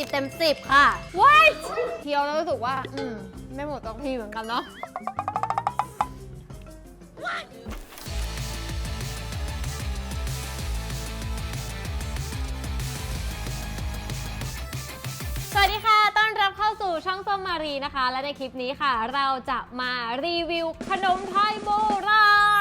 สิบเต็มสิบค่ะ ว้ายเคี้ยวแล้วรู้สึกว่า อืม ไม่หมดต้องทีเหมือนกันเนาะ สวัสดีค่ะ ต้อนรับเข้าสู่ช่องส้มมารีนะคะ และในคลิปนี้ค่ะ เราจะมารีวิวขนมไทยโบราณ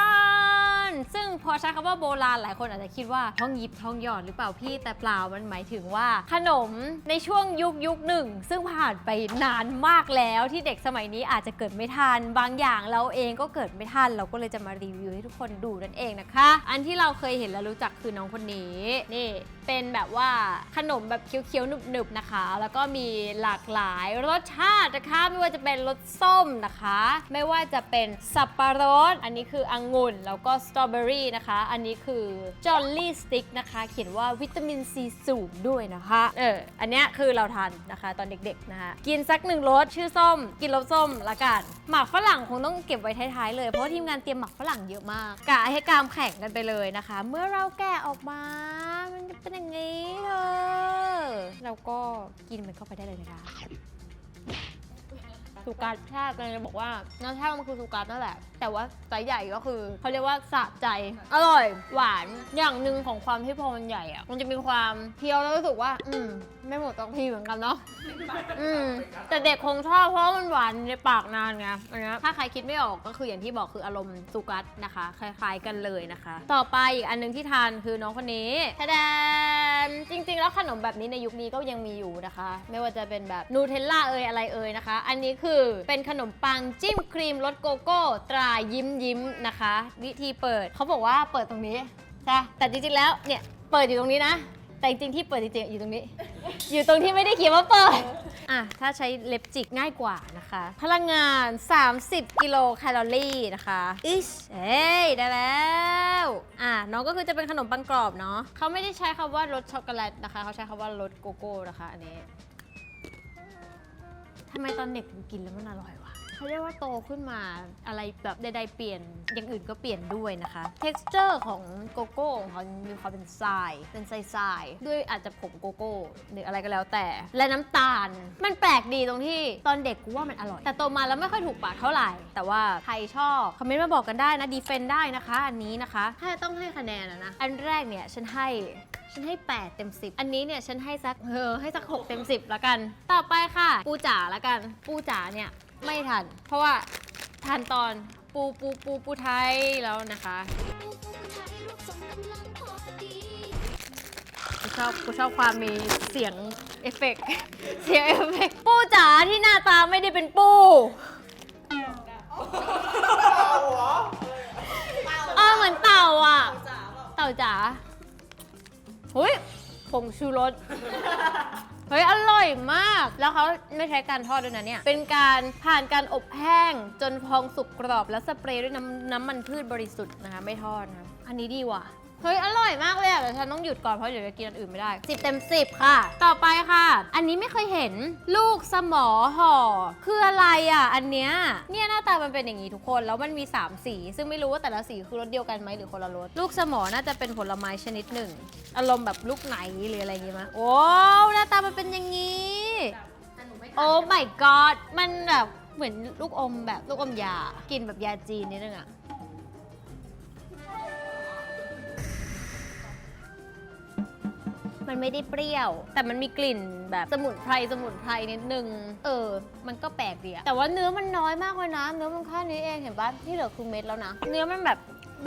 ซึ่งพอใช้คำว่าโบราณหลายคนอาจจะคิดว่าท้องยิบท้องหยอดหรือเปล่าพี่แต่เปล่ามันหมายถึงว่า ขนมในช่วงยุคยุคหนึ่ง ซึ่งผ่านไปนานมากแล้วที่เด็กสมัยนี้อาจจะเกิดไม่ทันบางอย่างเราเองก็เกิดไม่ทันเราก็เลยจะมารีวิวให้ทุกคนดูนั่นเองนะคะ อันที่เราเคยเห็นและรู้จักคือน้องคนนี้นี่เป็นแบบว่าขนมแบบเคี้ยวๆหนึบๆนะคะ แล้วก็มีหลากหลายรสชาตินะคะ ไม่ว่าจะเป็นรสส้มนะคะ ไม่ว่าจะเป็นสับปะรด อันนี้คือองุ่นแล้วก็สตรอเบอรี่นะคะ อันนี้คือจอลลี่สติ๊กนะคะ เขียนว่าวิตามินซีสูงด้วยนะคะ เออ อันเนี้ยคือเราทานนะคะ ตอนเด็กๆนะคะ กินสักหนึ่งรสชื่อส้ม กินรสส้มละกันหมักฝรั่งคงต้องเก็บไว้ท้ายๆเลย เพราะว่าทีมงานเตรียมหมักฝรั่งเยอะมากกะให้กามแข่งกันไปเลยนะคะ เมื่อเราแกะออกมา มันจะเป็นอย่างนี้เธอเราก็กินมันเข้าไปได้เลยนะคะ สุการชาติกันจะบอกว่าน้ำชาติมันคือสุการนั่นแหละ แต่ว่าไซส์ใหญ่ก็คือเขาเรียกว่าสะใจ อร่อย หวาน อย่างหนึ่งของความที่พอมันใหญ่อะมันจะมีความเคี้ยวแล้วรู้สึกว่า อืมไม่หมดต้องทีเหมือนกันเนาะอืมแต่เด็กคงชอบเพราะว่ามันหวานในปากนานไงอันเนี้ยถ้าใครคิดไม่ออกก็คืออย่างที่บอกคืออารมณ์สุกัสนะคะ คล้ายๆกันเลยนะคะ ต่อไปอีกอันหนึงที่ทานคือน้องคนนี้ทะแดนจริง ๆ แล้วขนมแบบนี้ในยุคนี้ก็ยังมีอยู่นะคะ ไม่ว่าจะเป็นแบบนูเทลล่าเอยอะไรเอยนะคะ อันนี้คือเป็นขนมปังจิ้มครีมรสโกโก้ ตรายิ้มยิ้มนะคะ วิธีเปิดเขาบอกว่าเปิดตรงนี้ใช่แต่จริงๆแล้วเนี่ยเปิดอยู่ตรงนี้นะ แต่จริงๆที่เปิดจริงๆอยู่ตรงนี้ อยู่ตรงที่ไม่ได้เขียนว่าเปิดอะถ้าใช้เล็บจิกง่ายกว่านะคะ พลังงาน 30 กิโลแคลอรี่นะคะอิชเอ้ยได้แล้วอะน้องก็คือจะเป็นขนมปังกรอบเนาะเขาไม่ได้ใช้คำว่ารสช็อกโกแลตนะคะ เขาใช้คำว่ารสโกโก้นะคะอันนี้ทำไมตอนเด็กกินแล้วมันอร่อยวะ เขาเรียกว่าโตขึ้นมาอะไรแบบใดๆเปลี่ยนอย่างอื่นก็เปลี่ยนด้วยนะคะ texture ของโกโก้ของเขามีความเป็นทราย เป็นทรายๆด้วยอาจจะผงโกโก้หรืออะไรก็แล้วแต่ และน้ำตาล มันแปลกดีตรงที่ตอนเด็กกูว่ามันอร่อย แต่โตมาแล้วไม่ค่อยถูกปากเท่าไหร่ แต่ว่าใครชอบคอมเมนต์มาบอกกันได้นะดีเฟนได้นะคะ อันนี้นะคะ ถ้าต้องให้คะแนนอะนะอันแรกเนี่ยฉันให้ฉันให้ 8 เต็ม 10 อันนี้เนี่ยฉันให้สักเออให้สัก 6 เต็ม 10 แล้วกัน ต่อไปค่ะ ปูจ๋าแล้วกัน ปูจ๋าเนี่ย ไม่ทัน เพราะว่าทันตอนปูปูปูปูไทยแล้วนะคะกูชอบกูชอบความมีเสียงเอฟเฟกต์เสียงเอฟเฟกต์ปูจ๋าที่หน้าตาไม่ได้เป็นปูเออเหมือนเต่าอะ เต่าจ๋าเฮ้ยผงชูรส เฮ้ย อร่อยมาก แล้วเขาไม่ใช้การทอดด้วยนะเนี่ย เป็นการผ่านการอบแห้งจนพองสุกกรอบ แล้วสเปรย์ด้วยน้ำน้ำมันพืชบริสุทธิ์นะคะ ไม่ทอดนะ อันนี้ดีว่ะ เฮ้ย อร่อยมากเลยอะแต่ฉันต้องหยุดก่อนเพราะเดี๋ยวจะกินอันอื่นไม่ได้ 10 เต็ม 10 ค่ะ ต่อไปค่ะ อันนี้ไม่เคยเห็นลูกสมอห่อคืออะไรอะอันเนี้ยเนี่ยหน้าตามันเป็นอย่างนี้ทุกคนแล้วมันมี 3 สี ซึ่งไม่รู้ว่าแต่ละสีคือรสเดียวกันไหมหรือคนละรสลูกสมอน่าจะเป็นผลไม้ชนิดหนึ่ง อารมณ์แบบลูกไหนหรืออะไรอย่างงี้มั้ยโอ้หน้าตามันเป็นอย่างนี้โอ้ my god มันแบบเหมือนลูกอมแบบลูกอมยา กินแบบยาจีนนิดนึงอะ มันไม่ได้เปรี้ยว แต่มันมีกลิ่นแบบสมุนไพรสมุนไพรนิดนึง เออ มันก็แปลกดีอะแต่ว่าเนื้อมันน้อยมากเลยนะ เนื้อมันแค่นี้เองเห็นปะที่เหลือคือเม็ดแล้วนะ เนื้อมันแบบ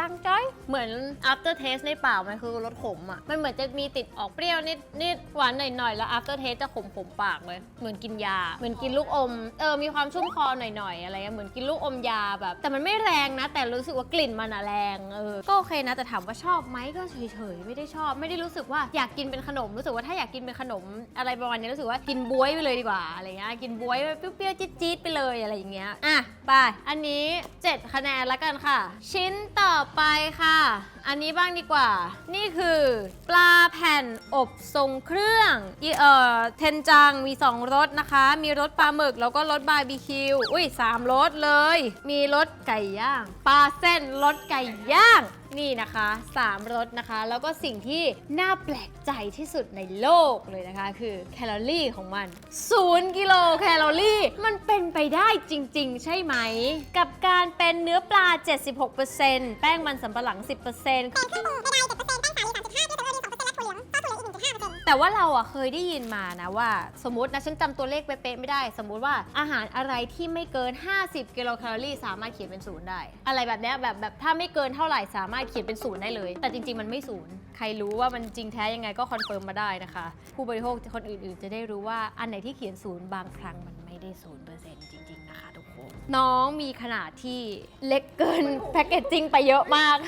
บางจ้อย เหมือน after taste ในปากมันคือรสขมอะ มันเหมือนจะมีติดออกเปรี้ยวนิดนิดหวานหน่อยๆ แล้ว after taste จะขมขมๆปากเลย เหมือนกินยา เหมือนกินลูกอม เออ มีความชุ่มคอหน่อยๆ อะไรเงี้ย เหมือนกินลูกอมยาแบบ แต่มันไม่แรงนะ แต่รู้สึกว่ากลิ่นมันอะแรง เออ ก็โอเคนะ แต่ถามว่าชอบไหมก็เฉยๆ ไม่ได้ชอบ ไม่ได้รู้สึกว่าอยากกินเป็นขนม รู้สึกว่าถ้าอยากกินเป็นขนมอะไรประมาณนี้รู้สึกว่ากินบ๊วยไปเลยดีกว่า อะไรเงี้ย กินบ๊วยแบบเปรี้ยวๆ จี๊ดๆ ไปเลยอะไรอย่างเงี้ย อะ ไป อันนี้ 7 คะแนนแล้วกันค่ะ ชิ้นต่อไปค่ะ อันนี้บ้างดีกว่า นี่คือปลาแผ่นอบทรงเครื่องเอ่อเทนจังมี 2รสนะคะ มีรสปลาหมึกแล้วก็รสบาร์บีคิว อุ้ย3รสเลย มีรสไก่ย่าง ปลาเส้นรสไก่ย่าง นี่นะคะ3รสนะคะ แล้วก็สิ่งที่น่าแปลกใจที่สุดในโลกเลยนะคะ คือแคลอรี่ของมัน0กิโลแคลอรี่ มันเป็นไปได้จริง ๆ ใช่ไหม กับการเป็นเนื้อปลา 76%แป้งมันสำปะหลัง 10%แต่ว่าเราอะเคยได้ยินมานะว่า สมมตินะฉันจำตัวเลขเป๊ะๆไม่ได้ สมมุติว่าอาหารอะไรที่ไม่เกิน 50 กิโลแคลอรี่สามารถเขียนเป็นศูนย์ได้ อะไรแบบเนี้ยแบบแบบถ้าไม่เกินเท่าไหร่สามารถเขียนเป็นศูนย์ได้เลย แต่จริงๆมันไม่ศูนย์ใครรู้ว่ามันจริงแท้ยังไงก็คอนเฟิร์มมาได้นะคะ ผู้บริโภคคนอื่นๆ จะได้รู้ว่าอันไหนที่เขียนศูนย์บางครั้งมันไม่ได้ศูนย์เปอร์เซ็นต์จริงๆนะคะทุกคนน้องมีขนาดที่เล็กเกินแพคเกจจิ้งไปเยอะมาก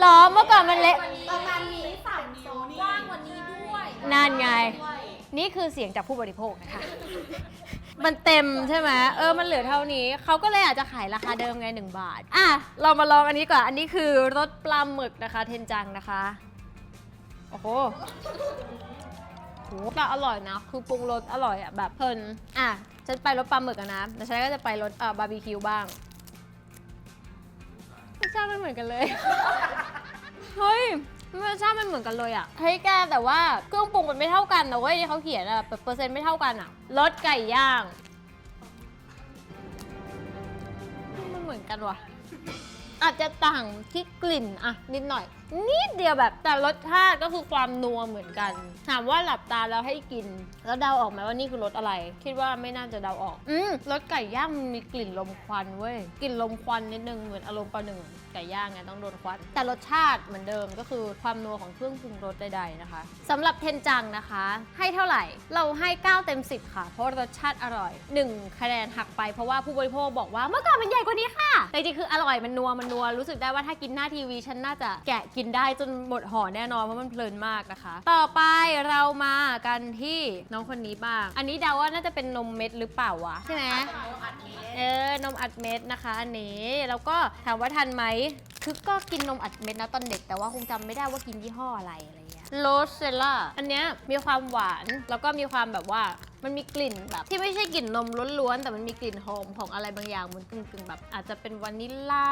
หรอเมื่อก่อนมันเล็ก ประมาณนี้สา นั่นไง นี่คือเสียงจากผู้บริโภคนะคะ มันเต็มใช่ไหมเออ มันเหลือเท่านี้เขาก็เลยอาจจะขายราคาเดิมไง 1 บาท อะ เรามาลองอันนี้ก่อน อันนี้คือรสปลาหมึกนะคะ เทนจังนะคะ โอ้โหโหแต่อร่อยนะ คือปรุงรสอร่อยอะแบบเพลิน อะ ฉันไปรสปลาหมึกอะนะแต่ฉันก็จะไปรสเอ่อบาร์บีคิวบ้างรสชาติมันเหมือนกันเลย เฮ้ย รสชาติมันเหมือนกันเลยอะเฮ้ยแกแต่ว่าเครื่องปรุงมันไม่เท่ากันนะเว้ยที่เขาเขียนอะเปอร์เซ็นต์ไม่เท่ากันอะรสไก่ย่าง มันเหมือนกันว่ะ อาจจะต่างที่กลิ่นอะนิดหน่อย นิดเดียวแบบแต่รสชาติก็คือความนัวเหมือนกัน ถามว่าหลับตาแล้วให้กิน แล้วเดาออกไหมว่านี่คือรสอะไร คิดว่าไม่น่าจะเดาออก อืมรสไก่ย่างมันมีกลิ่นลมควันเว้ยกลิ่นลมควันนิดนึงเหมือนอารมณ์ประหนึ่งไก่ย่างไงต้องโดนควันแต่รสชาติเหมือนเดิมก็คือความนัวของเครื่องปรุงรสใดๆนะคะสำหรับเทนจังนะคะ ให้เท่าไหร่เราให้ 9 เต็ม 10 ค่ะ เพราะรสชาติอร่อย 1 คะแนนหักไปเพราะว่าผู้บริโภคบอกว่าเมื่อก่อนมันใหญ่กว่านี้ค่ะแต่จริงๆคืออร่อยมันนัวมันนัวรู้สึกได้ว่าถ้ากินหน้าทีวีฉันน่าจะแกะกินได้จนหมดห่อแน่นอนเพราะมันเพลินมากนะคะ ต่อไปเรามากันที่น้องคนนี้บ้าง อันนี้เดาว่าน่าจะเป็นนมเม็ดหรือเปล่าวะใช่ไหมเออนมอัดเม็ดนะคะ อันนี้แล้วก็ถามว่าทันไหมคือก็กินนมอัดเม็ดนะตอนเด็กแต่ว่าคงจำไม่ได้ว่ากินยี่ห้ออะไรอะไรเงี้ยโรสเซล่าอันเนี้ยมีความหวานแล้วก็มีความแบบว่า มันมีกลิ่นแบบ ที่ไม่ใช่กลิ่นนมล้วนๆแต่มันมีกลิ่นหอมของอะไรบางอย่างเหมือนกึ่งๆแบบ อาจจะเป็นวานิลลา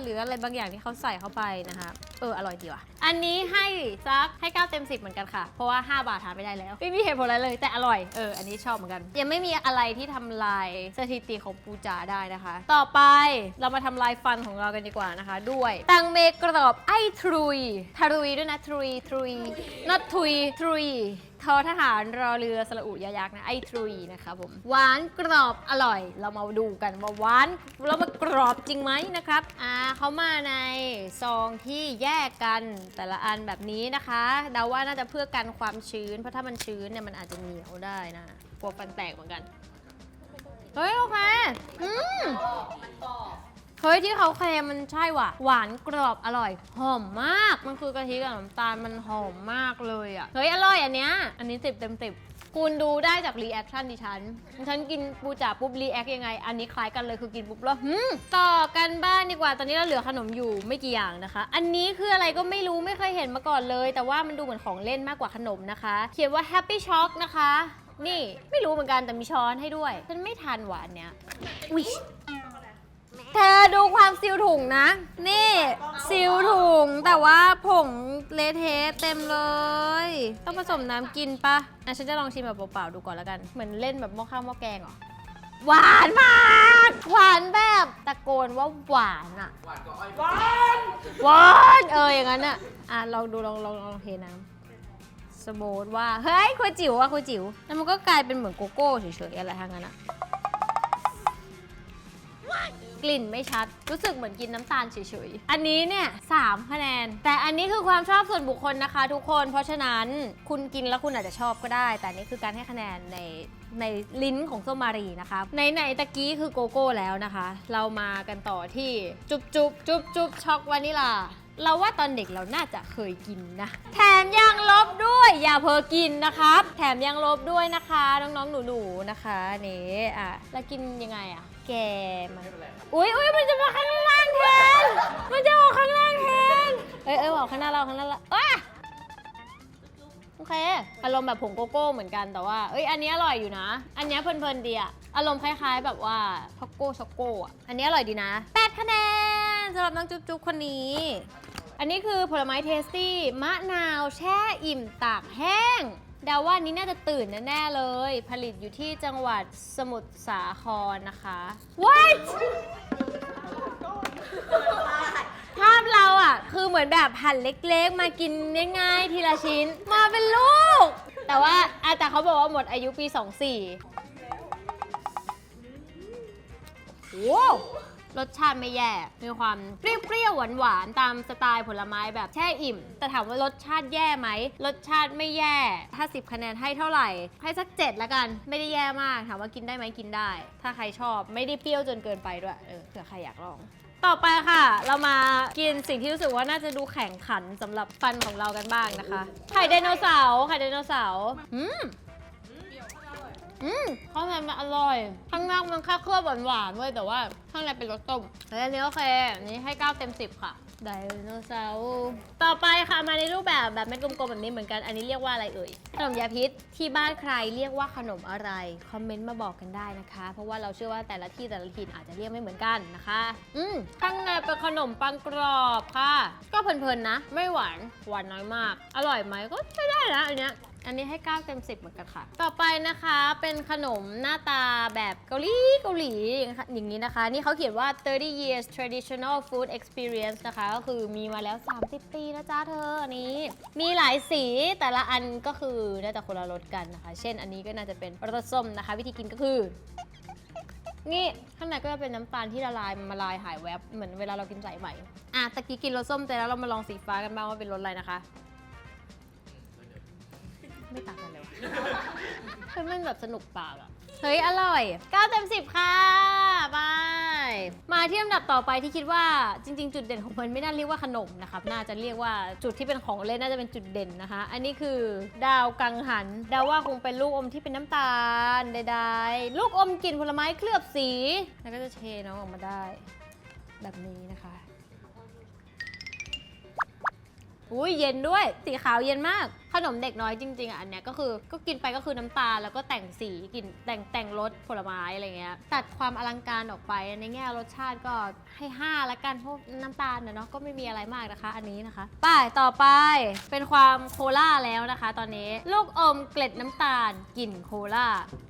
หรืออะไรบางอย่างที่เขาใส่เข้าไปนะคะเอออร่อยดีว่ะอันนี้ให้ซักให้9เต็ม10เหมือนกันค่ะ เพราะว่า 5 บาททานไม่ได้แล้วไม่มีเหตุผลอะไรเลยแต่อร่อยเอออันนี้ชอบเหมือนกัน ยังไม่มีอะไรที่ทำลายสถิติของปูจาได้นะคะ ต่อไปเรามาทำลายฟันของเรากันดีกว่านะคะ ด้วยตังเมกรอบไอทรุยทารุยด้วยนะทรุยทรุย not ทุยทรุย ทอทหารรอเรือสระอุยอยักษ์นะไอทรุยนะคะผมหวานกรอบอร่อย เรามาดูกันว่าหวานแล้วมันกรอบจริงไหมนะครับอ่าเขามาในซองที่แยกกันแต่ละอันแบบนี้นะคะเดาว่าน่าจะเพื่อกันความชื้น เพราะถ้ามันชื้นเนี่ยมันอาจจะเหนียวได้นะกลัวฟันแตกเหมือนกันเฮ้ยโอเคอืมมันตอก เฮ้ยที่เขาเคลมมันใช่ว่ะ หวานกรอบอร่อย หอมมาก มันคือกะทิกับน้ำตาลมันหอมมากเลยอะ เฮ้ยอร่อยอันเนี้ย อันนี้สิบเต็มสิบคุณดูได้จากรีแอคชั่นดิฉัน ฉันกินปูจ่าปุ๊บรีแอคยังไง อันนี้คล้ายกันเลยคือกินปุ๊บแล้วหืมต่อกันบ้านดีกว่า ตอนนี้เราเหลือขนมอยู่ไม่กี่อย่างนะคะ อันนี้คืออะไรก็ไม่รู้ไม่เคยเห็นมาก่อนเลย แต่ว่ามันดูเหมือนของเล่นมากกว่าขนมนะคะ เขียนว่า Happy Shock นะคะ นี่ไม่รู้เหมือนกันแต่มีช้อนให้ด้วย ฉันไม่ทานหวานเนี้ยอุ๊ย เธอดูความซิลถุงนะ นี่ ซิลถุงแต่ว่าผงเละเทะเต็มเลย ต้องผสมน้ำกินปะอะฉันจะลองชิมแบบเปล่าๆดูก่อนแล้วกัน เหมือนเล่นแบบหม้อข้าวหม้อแกงเหรอ หวานมาก หวานแบบตะโกนว่าหวานอะหวานก็อ้อยหวานหวานเอออย่างนั้นอะอะลองดูลองลองลองเทน้ำสมมติว่า เฮ้ยคุยจิ๋วอะคุยจิ๋วแล้วมันก็กลายเป็นเหมือนโกโก้เฉยๆอะไรทางนั้นอะ กลิ่นไม่ชัด รู้สึกเหมือนกินน้ำตาลเฉยๆ อันนี้เนี่ยสามคะแนน แต่อันนี้คือความชอบส่วนบุคคลนะคะ ทุกคน เพราะฉะนั้นคุณกินแล้วคุณอาจจะชอบก็ได้ แต่นี่คือการให้คะแนนในในลิ้นของส้มมารีนะคะในในตะกี้คือโกโก้แล้วนะคะ เรามากันต่อที่จุบจุบจุบจุบช็อกวานิลาเราว่าตอนเด็กเราน่าจะเคยกินนะ แถมยังลบด้วย อย่าเพอกินนะครับ แถมยังลบด้วยนะคะ น้องๆหนูๆนะคะนี่อะแล้วกินยังไงอะ แกมันอุ้ยอุ้ยมันจะมาข้างล่างแทน มันจะออกข้างล่างแทน เอ้ยเอ้ยออกข้างหน้าเราข้างหน้าเราอ้าโอเค อารมณ์แบบผงโกโก้เหมือนกันแต่ว่า เอ้ย อันนี้อร่อยอยู่นะ อันนี้เพลินๆดีอะอารมณ์คล้ายๆ แบบว่าช็อกโก้ช็อกโก้อะอันนี้อร่อยดีนะแปดคะแนนสำหรับน้องจุ๊บจุ๊บคนนี้ อันนี้คือผลไม้เทสตี้มะนาวแช่อิ่มตากแห้ง เดาว่านี้น่าจะตื่นแน่ๆเลย ผลิตอยู่ที่จังหวัดสมุทรสาครนะคะ What ภาพเราอะ คือเหมือนแบบหั่นเล็กๆ มากินง่ายๆ ทีละชิ้น มาเป็นลูก แต่ว่าอาแต่เขาบอกว่าหมดอายุปี 24โว้ว รสชาติไม่แย่ มีความเปรี้ยวๆหวานๆตามสไตล์ผลไม้แบบแช่อิ่ม แต่ถามว่ารสชาติแย่ไหม รสชาติไม่แย่ ถ้า 10 คะแนนให้เท่าไหร่ ให้สัก 7 ละกัน ไม่ได้แย่มาก ถามว่ากินได้ไหมกินได้ ถ้าใครชอบ ไม่ได้เปรี้ยวจนเกินไปด้วย เออ เผื่อใครอยากลองต่อไปค่ะ เรามากินสิ่งที่รู้สึกว่าน่าจะดูแข่งขันสำหรับฟันของเรากันบ้างนะคะ ไข่ไดโนเสาร์ไข่ไดโนเสาร์อืม อืมข้างในมันอร่อย ข้างนอกมันแค่เคลือบหวานๆเว้ยแต่ว่าข้างในเป็นรสต้มเฮ้ยอันนี้โอเคอันนี้ให้ 9 เต็ม 10 ค่ะ ไดโนเสาร์ต่อไปค่ะมาในรูปแบบแบบเม็ดกลมๆแบบนี้เหมือนกัน อันนี้เรียกว่าอะไรเอ่ย ขนมยาพิษ ที่บ้านใครเรียกว่าขนมอะไร คอมเมนต์มาบอกกันได้นะคะ เพราะว่าเราเชื่อว่าแต่ละที่แต่ละถิ่นอาจจะเรียกไม่เหมือนกันนะคะ อืมข้างในเป็นขนมปังกรอบค่ะ ก็เพลินๆนะ ไม่หวาน หวานน้อยมาก อร่อยไหมก็ใช้ได้นะอันเนี้ย อันนี้ให้ 9 เต็ม 10 เหมือนกันค่ะ ต่อไปนะคะเป็นขนมหน้าตาแบบเกาหลีเกาหลีอย่างนี้นะคะ นี่เขาเขียนว่า 30 years traditional food experience นะคะ ก็คือมีมาแล้ว 30 ปีนะจ๊ะเธออันนี้ มีหลายสีแต่ละอันก็คือน่าจะคนละรสกันนะคะ เช่นอันนี้ก็น่าจะเป็นรสส้มนะคะ วิธีกินก็คือ นี่ข้างในก็จะเป็นน้ำตาลที่ละลายมาลายหายแวบเหมือนเวลาเรากินสายใหม่อะตะกี้กินรสส้มแต่แล้วเรามาลองสีฟ้ากันบ้างว่าเป็นรสอะไรนะคะ ไม่ต่างกันเลยเฮ้ยมันแบบสนุกปากอะเฮ้ย อร่อย 9 เต็ม 10 ค่ะบายมาที่ลำดับต่อไปที่คิดว่าจริง ๆ จุดเด่นของมันไม่น่าเรียกว่าขนมนะครับ น่าจะเรียกว่าจุดที่เป็นของเล่นน่าจะเป็นจุดเด่นนะคะ อันนี้คือดาวกังหัน ดาวว่าคงเป็นลูกอมที่เป็นน้ำตาลใดๆ ลูกอมกลิ่นผลไม้เคลือบสี แล้วก็จะเทน้องออกมาได้ แบบนี้นะคะอุ้ยเย็นด้วย สีขาวเย็นมาก ขนมเด็กน้อยจริงๆอะอันเนี้ยก็คือก็กินไปก็คือน้ำตาลแล้วก็แต่งสีกลิ่นแต่งแต่งรสผลไม้อะไรเงี้ยตัดความอลังการออกไปในแง่รสชาติก็ให้5ละกันเพราะน้ำตาลเนอะเนาะก็ไม่มีอะไรมากนะคะ อันนี้นะคะไป้ายต่อไปเป็นความโคล่าแล้วนะคะ ตอนนี้ลูกอมเกล็ดน้ำตาลกลิ่นโคล่า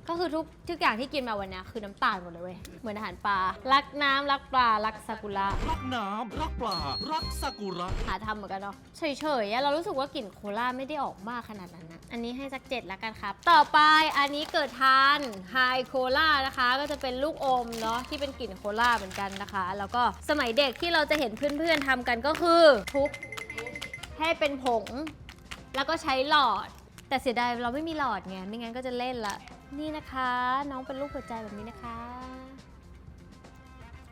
ก็คือทุกทุกอย่างที่กินมาวันเนี้ยคือน้ำตาลหมดเลยเว้ยเหมือนอาหารปลารักน้ำรักปลารักซากุระ รักน้ำรักปลา รักซากุระ หาทำเหมือนกันเนาะเฉยๆอะเรารู้สึกว่ากลิ่นโคลาไม่ได้ออกมากขนาดนั้นนะอันนี้ให้สักเจ็ดละกันครับ ต่อไปอันนี้เกิดทานไฮโคลานะคะ ก็จะเป็นลูกอมเนาะที่เป็นกลิ่นโคลาเหมือนกันนะคะ แล้วก็สมัยเด็กที่เราจะเห็นเพื่อนๆทำกันก็คือทุบให้เป็นผง แล้วก็ใช้หลอด แต่เสียดายเราไม่มีหลอดไงไม่งั้นก็จะเล่นละนี่นะคะ น้องเป็นรูปหัวใจแบบนี้นะคะ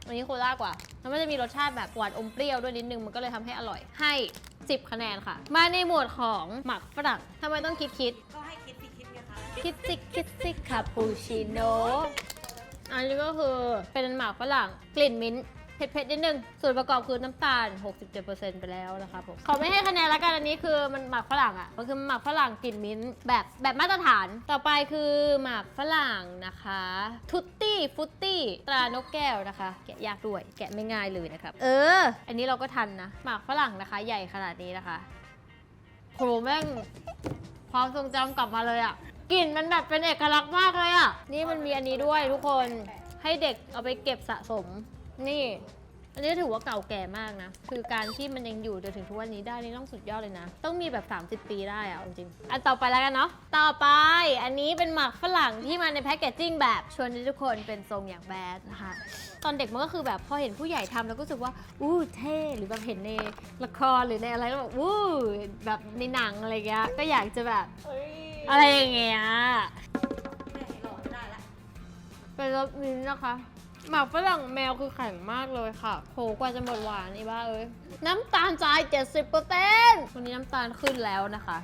อันนี้โคล่ากว่าแล้วมันจะมีรสชาติแบบหวานอมเปรี้ยวด้วยนิดนึงมันก็เลยทำให้อร่อยให้ 10 คะแนนค่ะ มาในหมวดของหมักฝรั่งทำไมต้องคิดคิด ก็ให้คิดสิคิดไงคะคิดซิกคิดซิกคาปูชิโน่อันนี้ก็คือเป็นหมากฝรั่งกลิ่นมิ้นท์ เผ็ดๆนิดนึง ส่วนประกอบคือน้ำตาล 67%ไปแล้วนะคะผมขอไม่ให้คะแนนละกันอันนี้คือมันหมากฝรั่งอะมันคือหมากฝรั่งกลิ่นมิ้นท์แบบแบบมาตรฐาน ต่อไปคือหมากฝรั่งนะคะทุตตี้ฟุตตี้ตรานกแก้วนะคะ แกะยากด้วย แกะไม่ง่ายเลยนะครับ เออ อันนี้เราก็ทันนะ หมากฝรั่งนะคะ ใหญ่ขนาดนี้นะคะโหแม่งความทรงจำกลับมาเลยอะกลิ่นมันแบบเป็นเอกลักษณ์มากเลยอะนี่มันมีอันนี้ด้วยทุกคนให้เด็กเอาไปเก็บสะสม นี่ อันนี้ถือว่าเก่าแก่มากนะ คือการที่มันยังอยู่จนถึงทุกวันนี้ได้นี่ต้องสุดยอดเลยนะ ต้องมีแบบ 30 ปีได้อะเอาจริง อันต่อไปแล้วกันเนาะ ต่อไป อันนี้เป็นหมักฝรั่งที่มาในแพคเกจจิ้งแบบชวนให้ทุกคนเป็นทรงอย่างแบดนะคะ ตอนเด็กมันก็คือแบบพอเห็นผู้ใหญ่ทำแล้วก็รู้สึกว่า อู้เท่ หรือแบบเห็นในละครหรือในอะไรแล้วแบบอู้แบบในหนังอะไรเงี้ย ก็อยากจะแบบเอ้ยอะไรอย่างเงี้ยแม่หล่อไม่ได้ละเป็นรสมิ้นท์นะคะ หมากฝรั่งแมวคือแข็งมากเลยค่ะโหกว่าจะหมดหวานนี่บ้าเอ้ย น้ำตาลจาย70%วันนี้น้ำตาลขึ้นแล้วนะคะ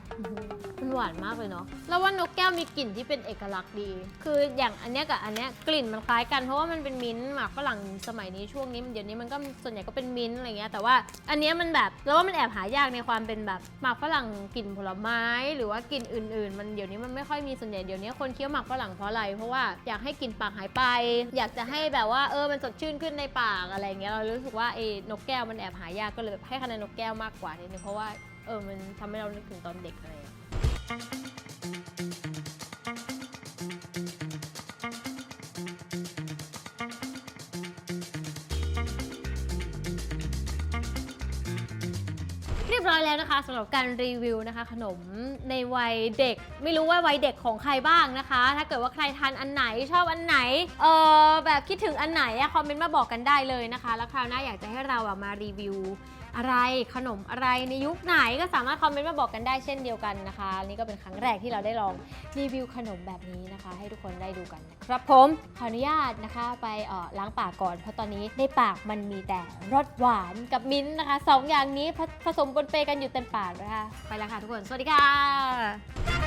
มันหวานมากเลยเนาะแล้วว่านกแก้วมีกลิ่นที่เป็นเอกลักษณ์ดี คืออย่างอันเนี้ยกับอันเนี้ยกลิ่นมันคล้ายกันเพราะว่ามันเป็นมิ้นท์หมากฝรั่งสมัยนี้ช่วงนี้เดี๋ยวนี้มันก็ส่วนใหญ่ก็เป็นมิ้นท์อะไรเงี้ยแต่ว่าอันเนี้ยมันแบบแล้วว่ามันแอบหายากในความเป็นแบบหมากฝรั่งกลิ่นผลไม้ หรือว่ากลิ่นอื่น ๆ มันเดี๋ยวนี้มันไม่ค่อยมีส่วนใหญ่เดี๋ยวนี้คนเคี้ยวหมากฝรั่งเพราะอะไรเพราะว่าอยากให้กลิ่นปากหายไป อยากจะให้แบบว่าเออมันสดชื่นขึ้นในปากอะไรเงี้ยเรารู้สึกว่าไอ้นกแก้วมันแอบหายากก็เลยแบบให้คะแนนนกแก้วมากกว่านิดนึงเพราะว่าเออ มันทำให้เรานึกถึงตอนเด็กอะไรอย่างเงี้ย เรียบร้อยแล้วนะคะสำหรับการรีวิวนะคะ ขนมในวัยเด็ก ไม่รู้ว่าวัยเด็กของใครบ้างนะคะ ถ้าเกิดว่าใครทานอันไหนชอบอันไหนเออแบบคิดถึงอันไหนอะคอมเมนต์มาบอกกันได้เลยนะคะ แล้วคราวหน้าอยากจะให้เราอะมารีวิว อะไรขนมอะไรในยุคไหนก็สามารถคอมเมนต์มาบอกกันได้เช่นเดียวกันนะคะ นี่ก็เป็นครั้งแรกที่เราได้ลองรีวิวขนมแบบนี้นะคะ ให้ทุกคนได้ดูกันนะครับผมขออนุญาตนะคะไปเออล้างปากก่อน เพราะตอนนี้ในปากมันมีแต่รสหวานกับมิ้นท์นะคะสองอย่างนี้ผผสมปนเปกันอยู่เต็มปากนะคะไปแล้วค่ะทุกคน สวัสดีค่ะ